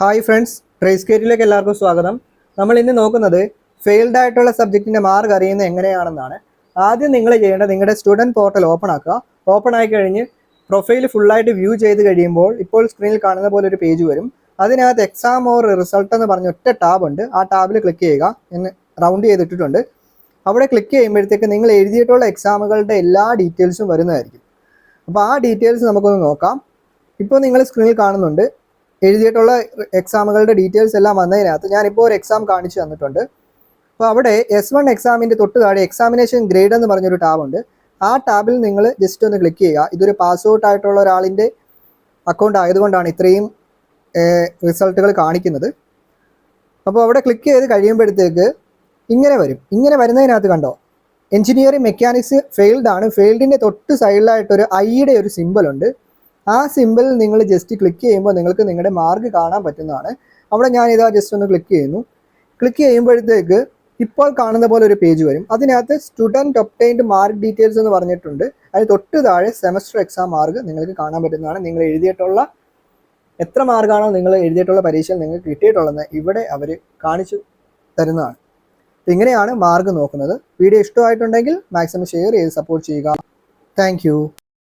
Hi friends trace കേറ്റിലേക്ക് എല്ലാവർക്കും സ്വാഗതം. നമ്മൾ ഇന്ന് നോക്കുന്നത് ഫെയിൽഡ് ആയിട്ടുള്ള സബ്ജക്റ്റിന്റെ മാർക്ക് അറിയുന്നത് എങ്ങനെയാണെന്നാണ്. ആദ്യം നിങ്ങൾ ചെയ്യേണ്ടത് നിങ്ങളുടെ സ്റ്റുഡന്റ് പോർട്ടൽ ഓപ്പൺ ആക്കുക. ഓപ്പൺ ആയി കഴിഞ്ഞ് പ്രൊഫൈൽ ഫുള്ളായിട്ട് വ്യൂ ചെയ്ത് കഴിയുമ്പോൾ ഇപ്പോൾ സ്ക്രീനിൽ കാണുന്ന പോലെ ഒരു പേജ് വരും. അതിനകത്ത് എക്സാം ഓർ റിസൾട്ട് എന്ന് പറഞ്ഞ ഒറ്റ ടാബ് ഉണ്ട്. ആ ടാബിൽ ക്ലിക്ക് ചെയ്യുക. എന്ന് റൗണ്ട് ചെയ്തിട്ടുണ്ട് അവിടെ ക്ലിക്ക് ചെയ്യുമ്പോഴത്തേക്ക് നിങ്ങൾ എഴുതിയിട്ടുള്ള എക്സാമുകളുടെ എല്ലാ ഡീറ്റെയിൽസും വരുന്നതായിരിക്കും. അപ്പോൾ ആ ഡീറ്റെയിൽസ് നമുക്കൊന്ന് നോക്കാം. ഇപ്പോൾ നിങ്ങൾ സ്ക്രീനിൽ കാണുന്നുണ്ട്. എഴുതിയിട്ടുള്ള എക്സാമുകളുടെ ഡീറ്റെയിൽസ് എല്ലാം വന്നതിനകത്ത് ഞാനിപ്പോൾ ഒരു എക്സാം കാണിച്ചു തന്നിട്ടുണ്ട്. അപ്പോൾ അവിടെ എസ് വൺ എക്സാമിന്റെ തൊട്ട് താഴെ എക്സാമിനേഷൻ ഗ്രേഡ് എന്ന് പറഞ്ഞൊരു ടാബുണ്ട് ആ ടാബിൽ നിങ്ങൾ ജസ്റ്റ് ഒന്ന് ക്ലിക്ക് ചെയ്യുക. ഇതൊരു പാസ് ഔട്ട് ആയിട്ടുള്ള ഒരാളിന്റെ അക്കൗണ്ട് ആയതുകൊണ്ടാണ് ഇത്രയും റിസൾട്ടുകൾ കാണിക്കുന്നത്. അപ്പോൾ അവിടെ ക്ലിക്ക് ചെയ്ത് കഴിയുമ്പോഴത്തേക്ക് ഇങ്ങനെ വരും. ഇങ്ങനെ വരുന്നതിനകത്ത് കണ്ടോ? എഞ്ചിനീയറിംഗ് മെക്കാനിക്സ് ഫെയിൽഡ് ആണ്. ഫെയിൽഡിന്റെ തൊട്ട് സൈഡിലായിട്ടൊരു ഐയുടെ ഒരു സിമ്പിൾ ഉണ്ട്. ആ സിമ്പിൾ നിങ്ങൾ ജസ്റ്റ് ക്ലിക്ക് ചെയ്യുമ്പോൾ നിങ്ങൾക്ക് നിങ്ങളുടെ മാർക്ക് കാണാൻ പറ്റുന്നതാണ്. അവിടെ ഞാൻ ഇതാ ജസ്റ്റ് ഒന്ന് ക്ലിക്ക് ചെയ്യുന്നു. ക്ലിക്ക് ചെയ്യുമ്പോഴത്തേക്ക് ഇപ്പോൾ കാണുന്ന പോലെ ഒരു പേജ് വരും. അതിനകത്ത് സ്റ്റുഡന്റ് ഒപ്റ്റൈൻഡ് മാർക്ക് ഡീറ്റെയിൽസ് എന്ന് പറഞ്ഞിട്ടുണ്ട്. അതിന് തൊട്ട് താഴെ സെമസ്റ്റർ എക്സാം മാർക്ക് നിങ്ങൾക്ക് കാണാൻ പറ്റുന്നതാണ്. നിങ്ങൾ എഴുതിയിട്ടുള്ള എത്ര മാർക്കാണോ നിങ്ങൾ എഴുതിയിട്ടുള്ള പരീക്ഷയിൽ നിങ്ങൾക്ക് കിട്ടിയിട്ടുള്ളത് ഇവിടെ അവർ കാണിച്ചു തരുന്നതാണ്. ഇങ്ങനെയാണ് മാർക്ക് നോക്കുന്നത്. വീഡിയോ ഇഷ്ടമായിട്ടുണ്ടെങ്കിൽ മാക്സിമം ഷെയർ ചെയ്ത് സപ്പോർട്ട് ചെയ്യുക. താങ്ക്